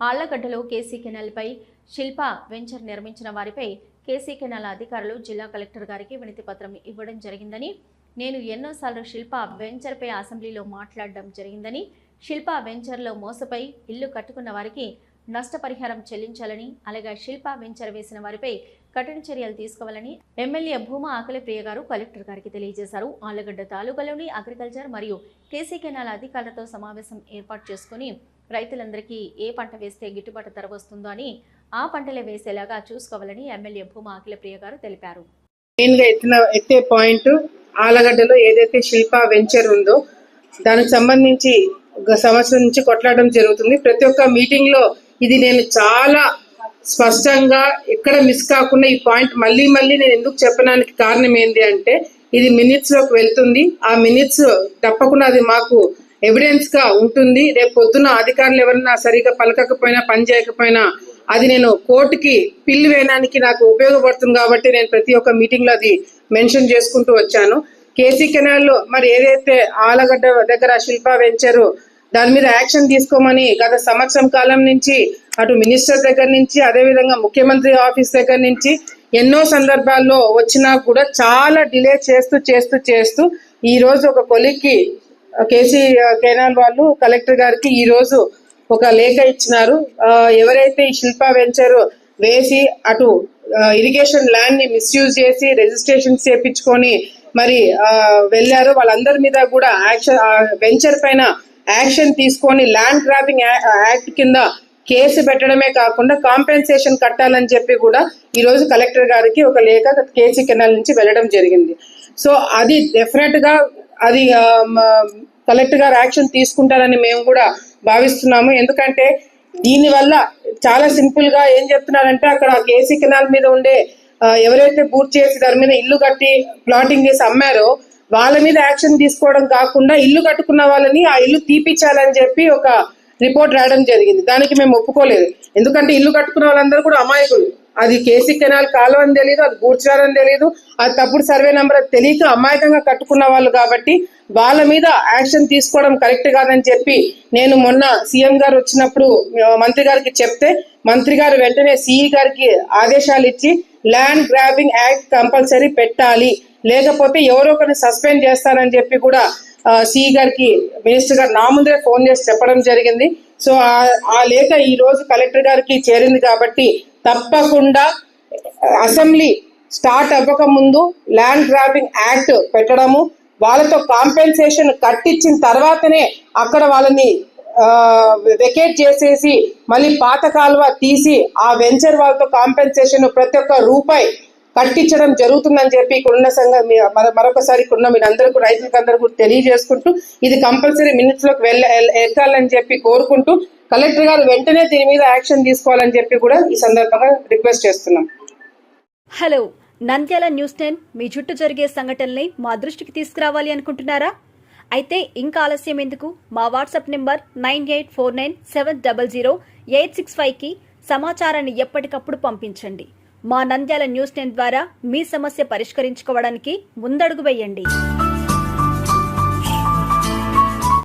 ఆళ్ళగడ్డలో KC కెనాల్పై శిల్ప venture నిర్మించిన వారిపై KC canal అధికారులు జిల్లా కలెక్టర్ గారికి వినతి పత్రం ఇవ్వడం జరిగిందని నేను ఎన్నోసార్లు శిల్ప వెంచర్పై అసెంబ్లీలో మాట్లాడడం జరిగిందని శిల్ప వెంచర్లో మోసపై ఇల్లు కట్టుకున్న వారికి నష్టపరిహారం చెల్లించాలని అలాగే శిల్ప వెంచర్ వేసిన వారిపై కఠిన చర్యలు తీసుకోవాలని ఎమ్మెల్యే భూమా ఆకలిప్రియ గారు కలెక్టర్ గారికి తెలియజేశారు. ఆలగడ్డ తాలూకాలోని అగ్రికల్చర్ మరియు కేసీ కెనాల్ అధికారులతో సమావేశం ఏర్పాటు చేసుకుని రైతులందరికీ ఏ పంట వేస్తే గిట్టుబాటు ధర వస్తుందో అని ఆ పంటలే వేసేలాగా చూసుకోవాలని ఎమ్మెల్యే భూమా అఖిల ప్రియ గారు తెలిపారు. మెయిన్గా ఎత్తిన ఎత్తే పాయింట్ ఆలగడ్డలో ఏదైతే శిల్ప వెంచర్ ఉందో దానికి సంబంధించి సంవత్సరం నుంచి కొట్లాడడం జరుగుతుంది. ప్రతి ఒక్క మీటింగ్లో ఇది నేను చాలా స్పష్టంగా ఎక్కడ మిస్ కాకుండా ఈ పాయింట్ మళ్ళీ మళ్ళీ నేను ఎందుకు చెప్పడానికి కారణం ఏంటి అంటే ఇది మినిట్స్లోకి వెళ్తుంది. ఆ మినిట్స్ తప్పకుండా అది మాకు ఎవిడెన్స్గా ఉంటుంది. రేపు పొద్దున అధికారులు ఎవరైనా సరిగా పలకకపోయినా పని చేయకపోయినా అది నేను కోర్టుకి పిల్లి వేయడానికి నాకు ఉపయోగపడుతుంది కాబట్టి నేను ప్రతి ఒక్క మీటింగ్లో అది మెన్షన్ చేసుకుంటూ వచ్చాను. కేసీ కెనాల్లో మరి ఏదైతే ఆలగడ్డ దగ్గర శిల్ప వెంచరు దాని మీద యాక్షన్ తీసుకోమని గత సంవత్సరం కాలం నుంచి అటు మినిస్టర్ దగ్గర నుంచి అదే విధంగా ముఖ్యమంత్రి ఆఫీస్ దగ్గర నుంచి ఎన్నో సందర్భాల్లో వచ్చినా కూడా చాలా డిలే చేస్తూ చేస్తూ చేస్తూ ఈ రోజు ఒక కొలిక్కి కేసీ కెనాల్ వాళ్ళు కలెక్టర్ గారికి ఈ రోజు ఒక లేఖ ఇచ్చినారు. ఎవరైతే ఈ శిల్ప వెంచర్ వేసి అటు ఇరిగేషన్ ల్యాండ్ని మిస్యూజ్ చేసి రిజిస్ట్రేషన్ చేపించుకొని మరి ఆ, వెళ్ళారు వాళ్ళందరి మీద కూడా యాక్షన్ వెంచర్ పైన యాక్షన్ తీసుకొని ల్యాండ్ గ్రాబింగ్ యాక్ట్ కింద కేసు పెట్టడమే కాకుండా కాంపెన్సేషన్ కట్టాలని చెప్పి కూడా ఈ రోజు కలెక్టర్ గారికి ఒక లేఖ కేసీ కెనాల్ నుంచి వెళ్ళడం జరిగింది. సో అది డెఫినెట్గా అది కలెక్టర్ గారు యాక్షన్ తీసుకుంటారని మేము కూడా భావిస్తున్నాము. ఎందుకంటే దీని వల్ల చాలా సింపుల్గా ఏం చెప్తున్నారంటే అక్కడ కేసీ కెనాల్ మీద ఉండే ఎవరైతే పూర్తి చేసి దాని మీద ఇల్లు కట్టి ప్లాటింగ్ చేసి అమ్మారో వాళ్ళ మీద యాక్షన్ తీసుకోవడం కాకుండా ఇల్లు కట్టుకున్న వాళ్ళని ఆ ఇల్లు తీపిచ్చాలని చెప్పి ఒక రిపోర్ట్ రాయడం జరిగింది. దానికి మేము ఒప్పుకోలేదు. ఎందుకంటే ఇల్లు కట్టుకున్న వాళ్ళందరూ కూడా అమాయకులు. అది కేసీ కెనాల్ కాలువ అని తెలియదు అది కూర్చారని తెలియదు అది తప్పుడు సర్వే నెంబర్ తెలియక అమాయకంగా కట్టుకున్న వాళ్ళు కాబట్టి వాళ్ళ మీద యాక్షన్ తీసుకోవడం కరెక్ట్ కాదని చెప్పి నేను మొన్న సీఎం గారు వచ్చినప్పుడు మంత్రి గారికి చెప్తే మంత్రి గారు వెంటనే సిఈ గారికి ఆదేశాలు ఇచ్చి ల్యాండ్ గ్రాబింగ్ యాక్ట్ కంపల్సరీ పెట్టాలి. లేకపోతే ఎవరో ఒకరిని సస్పెండ్ చేస్తారని చెప్పి కూడా సిఈ గారికి మినిస్టర్ గారు నా ముందే ఫోన్ చేసి చెప్పడం జరిగింది. సో ఆ- ఆ లేఖ ఈ రోజు కలెక్టర్ గారికి చేరింది కాబట్టి తప్పకుండా అసెంబ్లీ స్టార్ట్ అవ్వక ముందు ల్యాండ్ గ్రాబింగ్ యాక్ట్ పెట్టడము వాళ్ళతో కాంపెన్సేషన్ కట్టించిన తర్వాతనే అక్కడ వాళ్ళని వెకేట్ చేసేసి మళ్ళీ పాత కాలువ తీసి ఆ వెంచర్ వాళ్ళతో కాంపెన్సేషన్ ప్రతి ఒక్క రూపాయి కట్టించడం జరుగుతుందని చెప్పి ఇక్కడ ఉన్న సంఘం మరొకసారి ఇక్కడ ఉన్న మీరందరికీ రైతులకు అందరూ కూడా తెలియజేసుకుంటూ ఇది కంపల్సరీ మినిట్స్లోకి వెళ్ళ ఎక్కాలని చెప్పి కోరుకుంటూ కలెక్టర్ గారు వెంటనే దీని మీద యాక్షన్ తీసుకోవాలని చెప్పి కూడా ఈ సందర్భంగా రిక్వెస్ట్ చేస్తున్నాం. హలో నంద్యాల న్యూస్ టెన్ మీ చుట్టూ జరిగే సంఘటనల్ని మా దృష్టికి తీసుకురావాలి అనుకుంటున్నారా? అయితే ఇంకా ఆలస్యం ఎందుకు? మా WhatsApp number nine eight four nine seven double zero eight six ఫైవ్కి సమాచారాన్ని ఎప్పటికప్పుడు పంపించండి. మా నంద్యాల న్యూస్ టెన్ ద్వారా మీ సమస్య పరిష్కరించుకోవడానికి ముందడుగు వేయండి.